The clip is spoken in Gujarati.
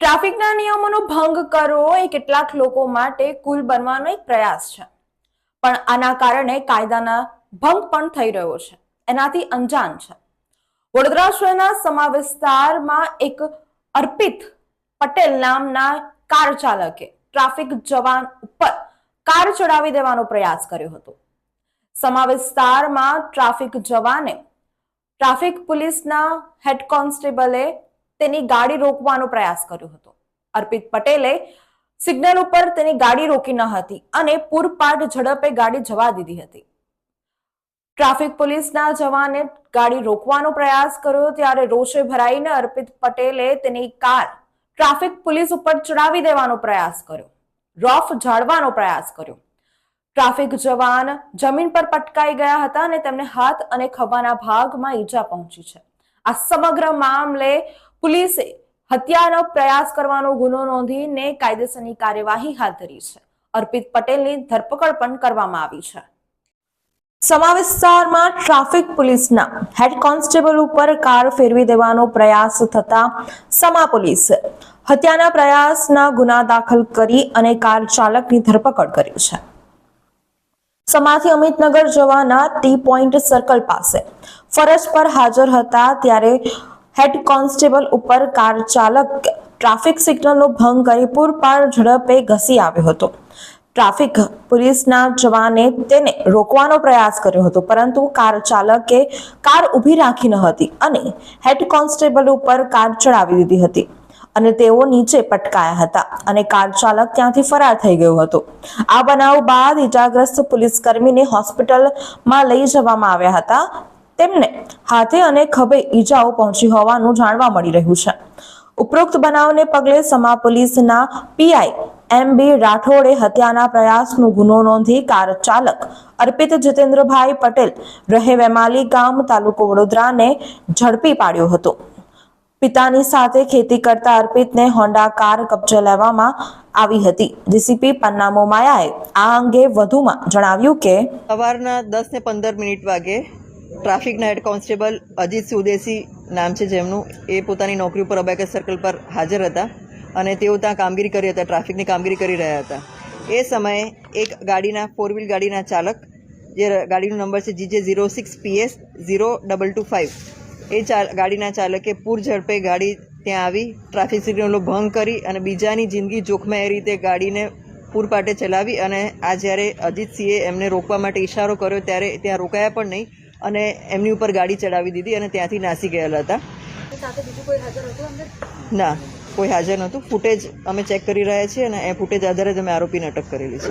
ટ્રાફિકના નિયમોનો ભંગ કરવો એ કેટલાક લોકો માટે કુલ બનવાનો એક પ્રયાસ છે. પણ આના કારણે કાયદાના ભંગ પણ થઈ રહ્યો છે. એનાથી અંજાન છે. વડોદરા શહેરના સમા વિસ્તારમાં એક અર્પિત પટેલ નામના કાર ચાલકે ટ્રાફિક જવાન ઉપર કાર ચડાવી દેવાનો પ્રયાસ કર્યો હતો. સમા વિસ્તારમાં ટ્રાફિક જવાને ટ્રાફિક પોલીસના હેડ કોન્સ્ટેબલે તેની ગાડી રોકવાનો પ્રયાસ કર્યો હતો. અર્પિત પટેલે સિગ્નલ ઉપર તેની ગાડી રોકી ન હતી અને પૂરપાટ ઝડપે ગાડી જવા દીધી હતી. ટ્રાફિક પોલીસના જવાને ગાડી રોકવાનો પ્રયાસ કર્યો ત્યારે રોષે ભરાઈને અર્પિત પટેલે તેની કાર ટ્રાફિક પોલીસ ઉપર ચડાવી દેવાનો પ્રયાસ કર્યો. રોફ જાળવાનો પ્રયાસ કર્યો. ટ્રાફિક જવાન જમીન પર પટકાઈ ગયા હતા અને તેમને હાથ અને ખભાના ભાગમાં ઈજા પહોંચી છે. આ સમગ્ર મામલે પોલીસે હત્યાનો પ્રયાસ કરવાનો ગુનો નોંધીને કાયદેસરની કાર્યવાહી હાથ ધરી છે. અર્પિત પટેલની ધરપકડ પણ કરવામાં આવી છે. સમા વિસ્તારમાં ટ્રાફિક પોલીસના હેડ કોન્સ્ટેબલ ઉપર કાર ફેરવી દેવાનો પ્રયાસ થતા સમા પોલીસ હત્યાના પ્રયાસના ગુના દાખલ કરી અને કાર ચાલકની ધરપકડ કરી છે. સમાથી અમિતનગર જવાના ટી પોઈન્ટ સર્કલ પાસે ફરજ પર હાજર હતા ત્યારે હેડ કોન્સ્ટેબલ ઉપર કાર ચાલક ટ્રાફિક સિગ્નલનો ભંગ કરી પૂરપાર ઝડપે ઘસી આવ્યો હતો. ટ્રાફિક પોલીસના જવાને તેને રોકવાનો પ્રયાસ કર્યો હતો, પરંતુ કાર ચાલકે કાર ઊભી રાખી ન હતી અને હેડ કોન્સ્ટેબલ ઉપર કાર ચડાવી દીધી હતી અને તેઓ નીચે પટકાયા હતા અને કાર ચાલક ત્યાંથી ફરાર થઈ ગયો હતો. આ બનાવ બાદ ઇજાગ્રસ્ત પોલીસ કર્મીને હોસ્પિટલમાં લઈ જવામાં આવ્યા હતા. તેમને હાથે અને ખભે ઈજાઓ પહોંચી હોવાનું જાણવા મળી રહ્યું છે. ઉપરોક્ત બનાવને પગલે સમા પોલીસના પીઆઈ એમ બી રાઠોડે હત્યાના પ્રયાસનો ગુનો નોંધી કાર ચાલક અર્પિત જીતેન્દ્રભાઈ પટેલ રહે વેમાલી ગામ તાલુકો વડોદરાને ઝડપી પાડ્યો હતો. પિતાની સાથે ખેતી કરતા અર્પિતને હોન્ડા કાર કબજે લેવામાં આવી હતી. ડીસીપી પન્નામો માયાએ આ અંગે વધુમાં જણાવ્યું કે સવારના દસ ને પંદર મિનિટ વાગે ટ્રાફિકના હેડ કોન્સ્ટેબલ અજીત સુદેશી નામ છે જેમનું. એ પોતાની નોકરી ઉપર અબેકસ સર્કલ પર હાજર હતા અને તેઓ ત્યાં કામગીરી કરી હતા, ટ્રાફિકની કામગીરી કરી રહ્યા હતા. એ સમયે એક ગાડીના ફોર વ્હીલ ગાડીના ચાલક, જે ગાડીનો નંબર છે GJ zero six PS zero double two five એ ચાલ ગાડીના ચાલકે પૂર ઝડપે ગાડી ત્યાં આવી, ટ્રાફિક સિગ્નલો ભંગ કરી અને બીજાની જિંદગી જોખમે એ રીતે ગાડીને પૂર પાટે ચલાવી અને આ જ્યારે અજીતસિંહે એમને રોકવા માટે ઇશારો કર્યો ત્યારે ત્યાં રોકાયા પણ નહીં. અને એમની ઉપર ગાડી ચડાવી દીધી અને ત્યાંથી નાસી ગયેલા હતા. ના કોઈ હાજર નહોતું. ફૂટેજ અમે ચેક કરી રહ્યા છીએ અને એ ફૂટેજ આધારે જ અમે આરોપીને અટક કરેલી છે.